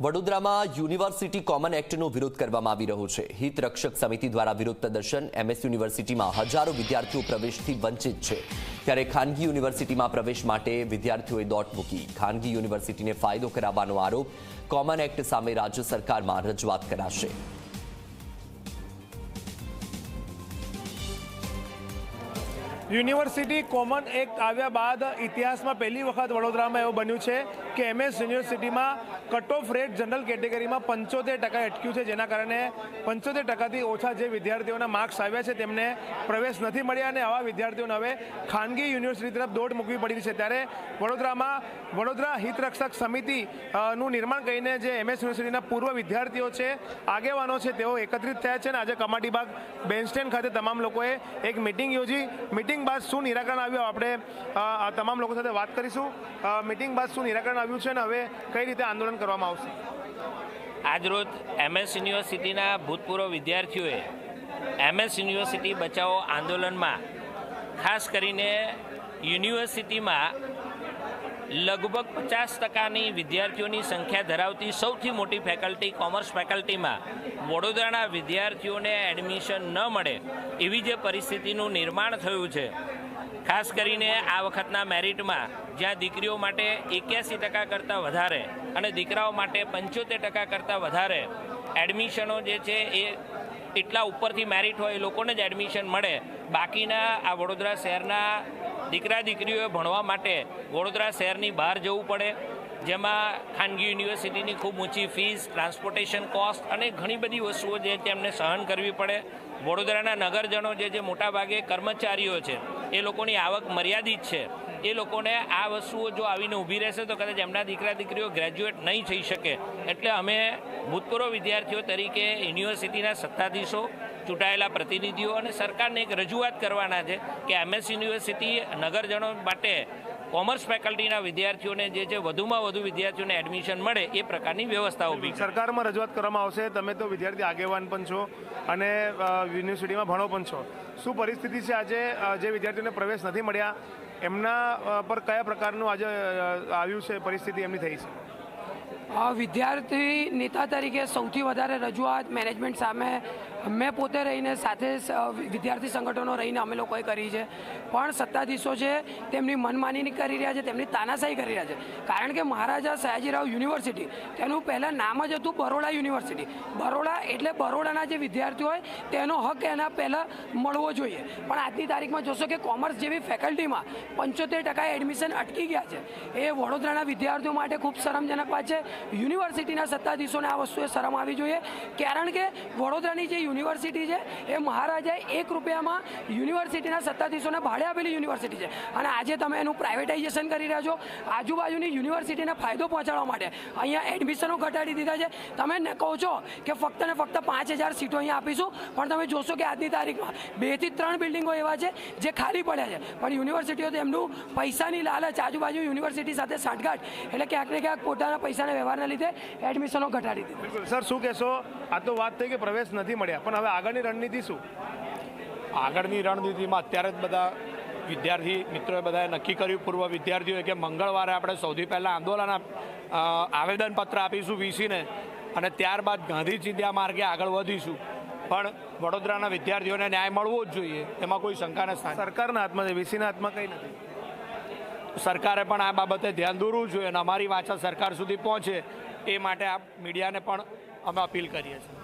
વડોદરામાં university common એક્ટનો વિરોધ કરવામાં આવી રહ્યો છે. હિત રક્ષક સમિતિ દ્વારા વિરોધ પ્રદર્શન એમએસ યુનિવર્સિટીમાં હજારો વિદ્યાર્થીઓ પ્રવેશથી વંચિત છે. ત્યારે ખાનગી યુનિવર્સિટીમાં પ્રવેશ માટે વિદ્યાર્થીઓએ દોટ મૂકી. ખાનગી યુનિવર્સિટીને ફાયદો કરાવવાનો આરોપ કોમન એક્ટ સામે રાજ્ય સરકારમાં રજૂઆત કરાશે. યુનિવર્સિટી કોમન એક્ટ આવ્યા બાદ ઇતિહાસમાં પહેલી વખત વડોદરામાં એવું બન્યું છે કે એમએસ યુનિવર્સિટીમાં કટ ઓફ રેટ જનરલ કેટેગરીમાં પંચોતેર ટકા અટક્યું છે, જેના કારણે પંચોતેર ટકાથી ઓછા જે વિદ્યાર્થીઓના માર્ક્સ આવ્યા છે, તેમને પ્રવેશ નથી મળ્યા અને આવા વિદ્યાર્થીઓને હવે ખાનગી યુનિવર્સિટી તરફ દોડ મૂકવી પડી છે. ત્યારે વડોદરામાં વડોદરા હિતરક્ષક સમિતિ નું નિર્માણ કરીને જે એમએસ યુનિવર્સિટીના પૂર્વ વિદ્યાર્થીઓ છે, આગેવાનો છે, તેઓ એકત્રિત થયા છે અને આજે કમાટીબાગ બેન્ડસ્ટેન્ડ ખાતે તમામ લોકોએ એક મિટિંગ યોજી. મિટિંગ બાદ શું નિરાકરણ આવ્યું. આપણે તમામ લોકો સાથે વાત કરીશું. મિટિંગ બાદ શું નિરાકરણ આવ્યું છે અને હવે કઈ રીતે આંદોલન કરવામાં આવશે? આજરોજ એમએસ યુનિવર્સિટીના ભૂતપૂર્વ વિદ્યાર્થીઓએ એમએસ યુનિવર્સિટી બચાવો આંદોલનમાં, ખાસ કરીને યુનિવર્સિટીમાં લગભગ પચાસ ટકાની વિદ્યાર્થીઓની સંખ્યા ધરાવતી સૌથી મોટી ફેકલ્ટી કોમર્સ ફેકલ્ટીમાં વડોદરાના વિદ્યાર્થીઓને એડમિશન ન મળે એવી જે પરિસ્થિતિનું નિર્માણ થયું છે. ખાસ કરીને આ વખતના મેરિટમાં જ્યાં દીકરીઓ માટે એક્યાસી ટકા કરતાં વધારે અને દીકરાઓ માટે પંચોતેર ટકા કરતાં વધારે એડમિશનો જે છે એ એટલા ઉપરથી મેરિટ હોય એ લોકોને જ એડમિશન મળે. બાકીના આ વડોદરા શહેરના દીકરા દીકરીઓએ ભણવા માટે વડોદરા શહેરની બહાર જવું પડે. જેમાં ખાનગી યુનિવર્સિટીની ખૂબ ઊંચી ફીસ ટ્રાન્સપોર્ટેશન કોસ્ટ અને ઘણી બધી વસ્તુઓ જે તેમને સહન કરવી પડે. વડોદરાના નગરજનો જે જે મોટાભાગે કર્મચારીઓ છે, એ લોકોની આવક મર્યાદિત છે. એ લોકોને આ વસ્તુઓ જો આવીને ઊભી રહેશે તો કદાચ એમના દીકરા દીકરીઓ ગ્રેજ્યુએટ નહીં થઈ શકે. એટલે અમે ભૂતપૂર્વ વિદ્યાર્થીઓ તરીકે યુનિવર્સિટીના સત્તાધીશો, ચૂંટાયેલા પ્રતિનિધિઓ અને સરકારને એક રજૂઆત કરવાના છે કે એમએસ યુનિવર્સિટી નગરજનો માટે કોમર્સ ફેકલ્ટીના વિદ્યાર્થીઓને જે છે વધુમાં વધુ વિદ્યાર્થીઓને એડમિશન મળે એ પ્રકારની વ્યવસ્થા ઊભી સરકારમાં રજૂઆત કરવામાં આવશે. તમે તો વિદ્યાર્થી આગેવાન પણ છો અને યુનિવર્સિટીમાં ભણો પણ છો. શું પરિસ્થિતિ છે આજે જે વિદ્યાર્થીઓને પ્રવેશ નથી મળ્યા? એમના પર કયા પ્રકારનું આજે આવ્યું છે પરિસ્થિતિ? એમની થઈ છે. વિદ્યાર્થી નેતા તરીકે સૌથી વધારે રજૂઆત મેનેજમેન્ટ સામે મેં પોતે રહીને સાથે વિદ્યાર્થી સંગઠનો રહીને અમે લોકોએ કરી છે. પણ સત્તાધીશો છે તેમની મનમાની કરી રહ્યા છે, તેમની તાનાશાહી કરી રહ્યા છે. કારણ કે મહારાજા સયાજીરાવ યુનિવર્સિટી, તેનું પહેલાં નામ જ હતું બરોડા યુનિવર્સિટી. બરોડા એટલે બરોડાના જે વિદ્યાર્થીઓ હોય, તેનો હક એના પહેલાં મળવો જોઈએ. પણ આજની તારીખમાં જોશો કે કોમર્સ જેવી ફેકલ્ટીમાં પંચોતેર ટકા એડમિશન અટકી ગયા છે. એ વડોદરાના વિદ્યાર્થીઓ માટે ખૂબ શરમજનક વાત છે. યુનિવર્સિટીના સત્તાધીશોને આ વસ્તુએ શરમ આવી જોઈએ. કારણ કે વડોદરાની જે યુનિવર્સિટી છે, એ મહારાજાએ એક રૂપિયામાં યુનિવર્સિટીના સત્તાધીશોને ભાડે આપેલી યુનિવર્સિટી છે. અને આજે તમે એનું પ્રાઇવેટાઇઝેશન કરી રહ્યા છો. આજુબાજુની યુનિવર્સિટીને ફાયદો પહોંચાડવા માટે અહીંયા એડમિશનો ઘટાડી દીધા છે. તમે ને કહો છો કે ફક્ત ને ફક્ત પાંચ હજાર સીટો અહીંયા આપીશું, પણ તમે જોશો કે આજની તારીખમાં બેથી ત્રણ બિલ્ડિંગો એવા છે જે ખાલી પડ્યા છે. પણ યુનિવર્સિટીઓ તો એમનું પૈસાની લાલચ, આજુબાજુ યુનિવર્સિટી સાથે સાંઠગાંઠ, એટલે ક્યાંક ને ક્યાંક પોતાના પૈસાના વ્યવહારના લીધે એડમિશનો ઘટાડી દીધું. સર શું કહેશો? આ તો વાત થઈ કે પ્રવેશ નથી મળ્યા પણ હવે આગળની રણનીતિ શું? આગળની રણનીતિમાં અત્યારે જ બધા વિદ્યાર્થી મિત્રોએ બધાએ નક્કી કર્યું પૂર્વ વિદ્યાર્થીઓએ કે મંગળવારે આપણે સૌથી પહેલાં આંદોલન આવેદનપત્ર આપીશું વીસીને અને ત્યારબાદ ગાંધી ચિંધ્યા માર્ગે આગળ વધીશું. પણ વડોદરાના વિદ્યાર્થીઓને ન્યાય મળવો જ જોઈએ એમાં કોઈ શંકાને સ્થાન સરકારના હાથમાં છે વીસીના હાથમાં કંઈ નથી. સરકારે પણ આ બાબતે ધ્યાન દોરવું જોઈએ અને અમારી વાચા સરકાર સુધી પહોંચે એ માટે આ મીડિયાને પણ અમે અપીલ કરીએ છીએ.